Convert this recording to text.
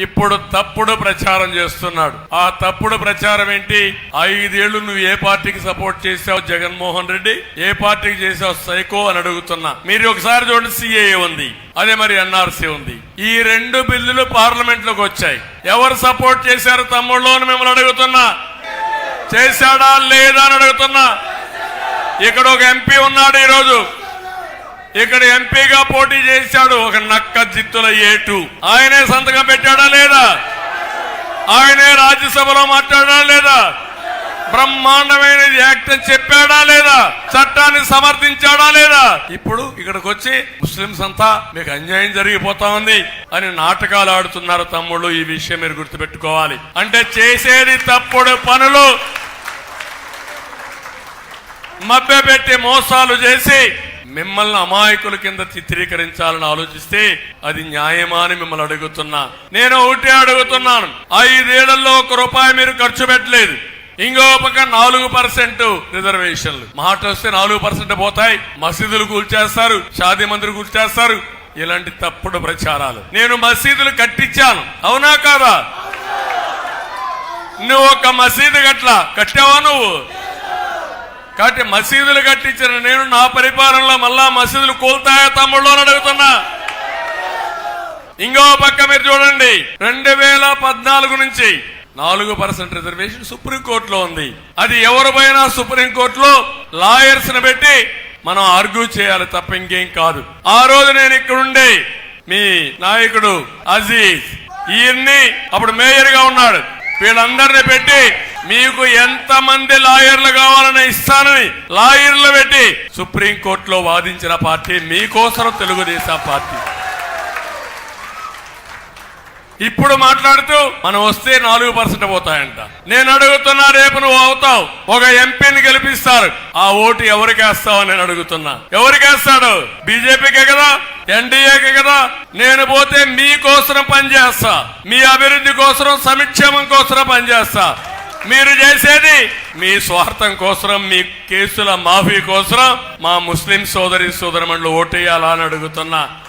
ఇప్పుడు తప్పుడు ప్రచారం చేస్తున్నాడు. ఆ తప్పుడు ప్రచారం ఏంటి? ఐదేళ్ళు నువ్వు ఏ పార్టీకి సపోర్ట్ చేసావు జగన్మోహన్ రెడ్డి? ఏ పార్టీకి చేసావు సైకో అని అడుగుతున్నా. మీరు ఒకసారి చూడండి సిఏఏ ఉంది. అదే మరి ఎన్ఆర్సీ ఉంది. ఈ రెండు బిల్లులు పార్లమెంట్లోకి వచ్చాయి. ఎవరు సపోర్ట్ చేశారు తమ్ముళ్ళు అని మిమ్మల్ని అడుగుతున్నా. చేశాడా లేదా అని అడుగుతున్నా. ఇక్కడ ఒక ఎంపీ ఉన్నాడు ఈరోజు. ఇక్కడ ఎంపీగా పోటీ చేశాడు ఒక నక్క జిత్తుల ఏటు. ఆయనే సంతకం పెట్టాడా లేదా? ఆయనే రాజ్యసభలో మాట్లాడా లేదా? బ్రహ్మాండమైనది యాక్ట్ అని చెప్పాడా లేదా? చట్టాన్ని సమర్థించాడా లేదా? ఇప్పుడు ఇక్కడికి వచ్చి ముస్లింస్ అంతా మీకు అన్యాయం జరిగిపోతా ఉంది అని నాటకాలు ఆడుతున్నారు తమ్ముళ్ళు. ఈ విషయం మీరు గుర్తుపెట్టుకోవాలి. అంటే చేసేది తప్పుడు పనులు. మభ్యపెట్టి మోసాలు చేసి మిమ్మల్ని అమాయకుల కింద చిత్రీకరించాలని ఆలోచిస్తే అది న్యాయమా అని మిమ్మల్ని అడుగుతున్నా. నేను ఒకటే అడుగుతున్నాను. ఐదేళ్ళలో ఒక రూపాయి మీరు ఖర్చు పెట్టలేదు. ఇంకో పక్క నాలుగు పర్సెంట్ రిజర్వేషన్లు. మాట వస్తే నాలుగు పర్సెంట్ పోతాయి. మసీదులు కూల్చేస్తారు. షాదీ మందిరు కూల్చేస్తారు. ఇలాంటి తప్పుడు ప్రచారాలు. నేను మసీదులు కట్టించాను. అవునా కాదా? నువ్వు ఒక మసీదు గట్ల కట్టావా నువ్వు? కాబట్టి మసీదులు కట్టించిన నేను నా పరిపాలనలో మళ్ళా మసీదులు కోల్తాయా తమ్ముళ్ళు అని అడుగుతున్నా. ఇంకో పక్క మీరు చూడండి. రెండు వేల పద్నాలుగు నుంచి నాలుగు పర్సెంట్ రిజర్వేషన్ సుప్రీంకోర్టులో ఉంది. అది ఎవరు పోయినా సుప్రీంకోర్టులో లాయర్స్ని పెట్టి మనం ఆర్గ్యూ చేయాలి తప్ప ఇంకేం కాదు. ఆ రోజు నేను ఇక్కడుండే మీ నాయకుడు అజీజ్. ఈయన్ని అప్పుడు మేయర్గా ఉన్నాడు. వీళ్ళందరిని పెట్టి మీకు ఎంత మంది లాయర్లు కావాలని ఇస్తానని లాయర్లు పెట్టి సుప్రీంకోర్టులో వాదించిన పార్టీ మీకోసం తెలుగుదేశం పార్టీ. ఇప్పుడు మాట్లాడుతూ మనం వస్తే నాలుగు పర్సెంట్ పోతాయంట. నేను అడుగుతున్నా రేపు నువ్వు అవుతావు. ఒక ఎంపీని గెలిపిస్తారు. ఆ ఓటు ఎవరికి వేస్తావు నేను అడుగుతున్నా. ఎవరికి వేస్తాడు? బీజేపీకే కదా? ఎన్డీఏకే కదా? నేను పోతే మీ కోసం పనిచేస్తా. మీ అభివృద్ధి కోసం సంక్షేమం కోసం పనిచేస్తా. మీరు చేసేది మీ స్వార్థం కోసం మీ కేసుల మాఫీ కోసం మా ముస్లిం సోదరి సోదరమణులు ఓటేయాలా అని అడుగుతున్నా.